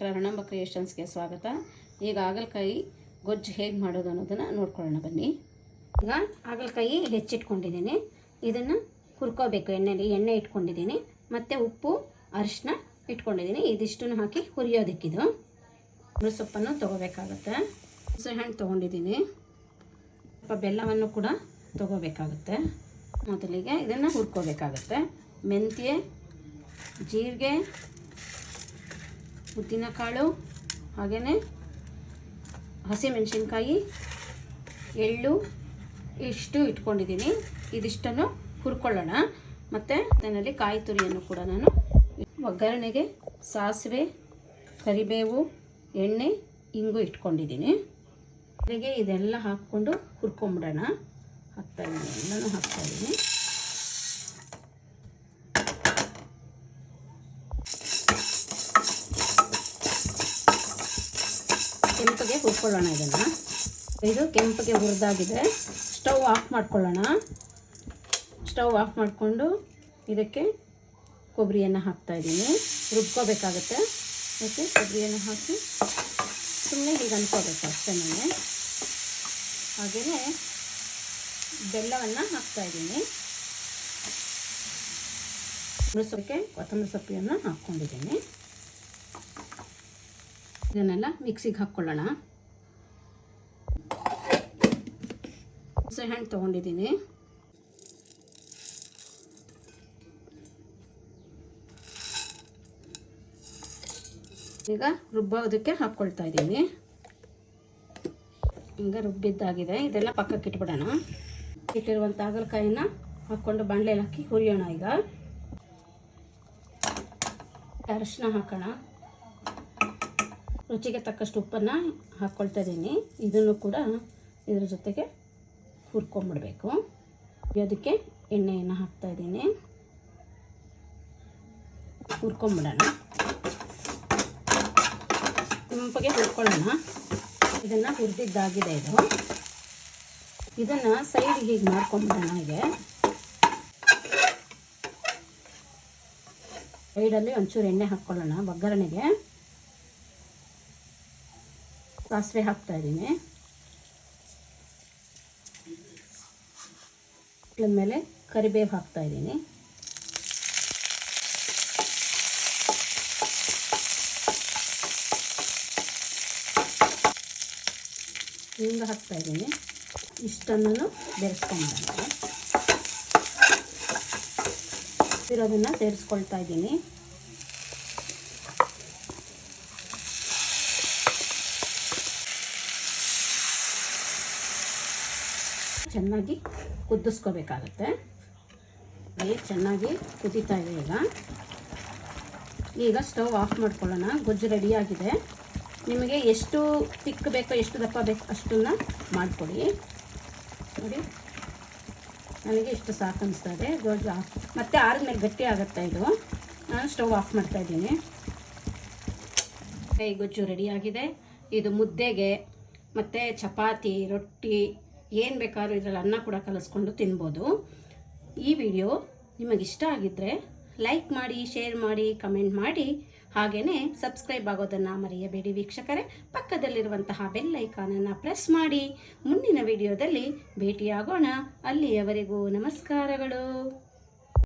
ರಣಂಬ ಕ್ರಿಯೇಷನ್ಸ್ಗೆ ಸ್ವಾಗತ. ಈಗ ಹಾಗಲಕಾಯಿ ಗೊಜ್ಜು ಹೇಗೆ ಮಾಡೋದು ಅನ್ನೋದನ್ನು ನೋಡ್ಕೊಳ್ಳೋಣ ಬನ್ನಿ. ಈಗ ಹಾಗಲಕಾಯಿ ಹೆಚ್ಚಿಟ್ಕೊಂಡಿದ್ದೀನಿ. ಇದನ್ನು ಹುರ್ಕೋಬೇಕು, ಎಣ್ಣೆಲಿ ಎಣ್ಣೆ ಇಟ್ಕೊಂಡಿದ್ದೀನಿ. ಮತ್ತು ಉಪ್ಪು ಅರಿಶಿನ ಇಟ್ಕೊಂಡಿದ್ದೀನಿ. ಇದಿಷ್ಟನ್ನು ಹಾಕಿ ಹುರಿಯೋದಕ್ಕಿದು. ಸೊಪ್ಪನ್ನು ತೊಗೋಬೇಕಾಗತ್ತೆ. ಹಣ್ಣು ತೊಗೊಂಡಿದ್ದೀನಿ. ಸ್ವಲ್ಪ ಬೆಲ್ಲವನ್ನು ಕೂಡ ತೊಗೋಬೇಕಾಗುತ್ತೆ. ಮೊದಲಿಗೆ ಇದನ್ನು ಹುರ್ಕೋಬೇಕಾಗತ್ತೆ. ಮೆಂತ್ಯ, ಜೀರಿಗೆ ಉದ್ದಿನಕಾಳು ಹಾಗೆಯೇ ಹಸಿಮೆಣಸಿನ್ಕಾಯಿ, ಎಳ್ಳು ಇಷ್ಟು ಇಟ್ಕೊಂಡಿದ್ದೀನಿ. ಇದಿಷ್ಟನ್ನು ಹುರ್ಕೊಳ್ಳೋಣ. ಮತ್ತು ಅದರಲ್ಲಿ ಕಾಯಿ ತುರಿಯನ್ನು ಕೂಡ ನಾನು ಒಗ್ಗರಣೆಗೆ ಸಾಸಿವೆ, ಕರಿಬೇವು, ಎಣ್ಣೆ, ಇಂಗು ಇಟ್ಕೊಂಡಿದ್ದೀನಿ. ಅದಕ್ಕೆ ಇದೆಲ್ಲ ಹಾಕ್ಕೊಂಡು ಹುರ್ಕೊಂಬಿಡೋಣ. ಹಾಕ್ತಾಯಿದ್ದೀನಿ ಎಲ್ಲನೂ ಹಾಕ್ತಾಯಿದ್ದೀನಿ ಕೆಂಪಗೆ ಹುರ್ಕೊಳ್ಳೋಣ ಇದನ್ನು. ಇದು ಕೆಂಪಗೆ ಹುರಿದಾಗಿದೆ. ಸ್ಟವ್ ಆಫ್ ಮಾಡ್ಕೊಳ್ಳೋಣ. ಸ್ಟವ್ ಆಫ್ ಮಾಡಿಕೊಂಡು ಇದಕ್ಕೆ ಕೊಬ್ಬರಿಯನ್ನು ಹಾಕ್ತಾಯಿದ್ದೀನಿ ರುಬ್ಕೋಬೇಕಾಗತ್ತೆ. ಅದಕ್ಕೆ ಕೊಬ್ಬರಿಯನ್ನು ಹಾಕಿ ಸುಮ್ಮನೆ ಹೀಗೆ ಅನ್ಕೋಬೇಕು ಅಷ್ಟೇ ನನಗೆ ಹಾಗೆಯೇ ಬೆಲ್ಲವನ್ನು ಹಾಕ್ತಾಯಿದ್ದೀನಿ ಸೊಪ್ಪಕ್ಕೆ ಕೊತ್ತಂಬರಿ ಸೊಪ್ಪಿಯನ್ನು ಹಾಕ್ಕೊಂಡಿದ್ದೀನಿ. ಇದನ್ನೆಲ್ಲ ಮಿಕ್ಸಿಗೆ ಹಾಕ್ಕೊಳ್ಳೋಣ. ಹಣ್ಣು ತೊಗೊಂಡಿದ್ದೀನಿ. ಈಗ ರುಬ್ಬೋದಕ್ಕೆ ಹಾಕ್ಕೊಳ್ತಾ ಇದ್ದೀನಿ. ಈಗ ರುಬ್ಬಿದ್ದಾಗಿದೆ. ಇದೆಲ್ಲ ಪಕ್ಕಕ್ಕೆ ಇಟ್ಬಿಡೋಣ. ಇಟ್ಟಿರುವಂಥ ಹಾಗಲಕಾಯಿನ ಹಾಕ್ಕೊಂಡು ಬಾಣಲೆಯಲ್ಲಿ ಹಾಕಿ ಹುರಿಯೋಣ ಈಗ. ಅರಿಶಿನ ಹಾಕೋಣ. ರುಚಿಗೆ ತಕ್ಕಷ್ಟು ಉಪ್ಪನ್ನು ಹಾಕ್ಕೊಳ್ತಾ ಇದ್ದೀನಿ. ಇದನ್ನು ಕೂಡ ಇದ್ರ ಜೊತೆಗೆ ಹುರ್ಕೊಂಬಿಡ್ಬೇಕು. ಅದಕ್ಕೆ ಎಣ್ಣೆಯನ್ನು ಹಾಕ್ತಾ ಇದ್ದೀನಿ. ಹುರ್ಕೊಂಬಿಡೋಣ. ಕೆಂಪಗೆ ಹುರ್ಕೊಳ್ಳೋಣ. ಇದನ್ನು ಹುರಿದಿದ್ದಾಗಿದೆ ಇದು. ಇದನ್ನು ಸೈಡಿಗೆ ಹೀಗೆ ಮಾಡ್ಕೊಂಬಿಡೋಣ ಹೀಗೆ. ಸೈಡಲ್ಲಿ ಒಂಚೂರು ಎಣ್ಣೆ ಹಾಕ್ಕೊಳ್ಳೋಣ ಒಗ್ಗರಣೆಗೆ ಸಾಸಿವೆ ಹಾಕ್ತಾ ಮೇಲೆ ಕರಿಬೇವು ಹಾಕ್ತಾ ಇದ್ದೀನಿ. ಹಿಂಗೆ ಹಾಕ್ತಾ ಇದ್ದೀನಿ. ಇಷ್ಟನ್ನು ಬೆರೆಸ್ಕೊಂಡ್ಬರೋಣ ಇರೋದನ್ನು ಸೇರಿಸ್ಕೊಳ್ತಾ ಇದ್ದೀನಿ. ಚೆನ್ನಾಗಿ ಕುದಿಸ್ಕೋಬೇಕಾಗತ್ತೆ. ಹಾಗೆ ಚೆನ್ನಾಗಿ ಕುದೀತಾ ಇದೆ ಈಗ. ಈಗ ಸ್ಟವ್ ಆಫ್ ಮಾಡ್ಕೊಳ್ಳೋಣ. ಗೊಜ್ಜು ರೆಡಿಯಾಗಿದೆ ನಿಮಗೆ ಎಷ್ಟು ತಿಕ್ ಬೇಕೋ ಎಷ್ಟು ದಪ್ಪ ಬೇಕು ಅಷ್ಟನ್ನು ಮಾಡಿಕೊಡಿ ನೋಡಿ. ನನಗೆ ಇಷ್ಟು ಸಾಕು ಅನಿಸ್ತದೆ ಗೊಜ್ಜು ಆಫ್ ಮತ್ತೆ ಮೇಲೆ ಗಟ್ಟಿ ಆಗುತ್ತೆ ಇದು? ನಾನು ಸ್ಟವ್ ಆಫ್ ಮಾಡ್ತಾ ಇದ್ದೀನಿ. ಕೈ ಗೊಜ್ಜು ರೆಡಿಯಾಗಿದೆ ಇದು ಮುದ್ದೆಗೆ ಮತ್ತು ಚಪಾತಿ, ರೊಟ್ಟಿ ಏನು ಬೇಕಾದ್ರೂ ಇದರಲ್ಲಿ ಅನ್ನ ಕೂಡ ಕಲಿಸ್ಕೊಂಡು ತಿನ್ಬೋದು. ಈ ವಿಡಿಯೋ ನಿಮಗಿಷ್ಟ ಆಗಿದ್ದರೆ ಲೈಕ್ ಮಾಡಿ, ಶೇರ್ ಮಾಡಿ, ಕಮೆಂಟ್ ಮಾಡಿ. ಹಾಗೆಯೇ ಸಬ್ಸ್ಕ್ರೈಬ್ ಆಗೋದನ್ನು ಮರೆಯಬೇಡಿ ವೀಕ್ಷಕರೇ. ಪಕ್ಕದಲ್ಲಿರುವಂತಹ ಬೆಲ್ ಐಕಾನನ್ನು ಪ್ರೆಸ್ ಮಾಡಿ. ಮುಂದಿನ ವಿಡಿಯೋದಲ್ಲಿ ಭೇಟಿಯಾಗೋಣ. ಅಲ್ಲಿಯವರೆಗೂ ನಮಸ್ಕಾರಗಳು.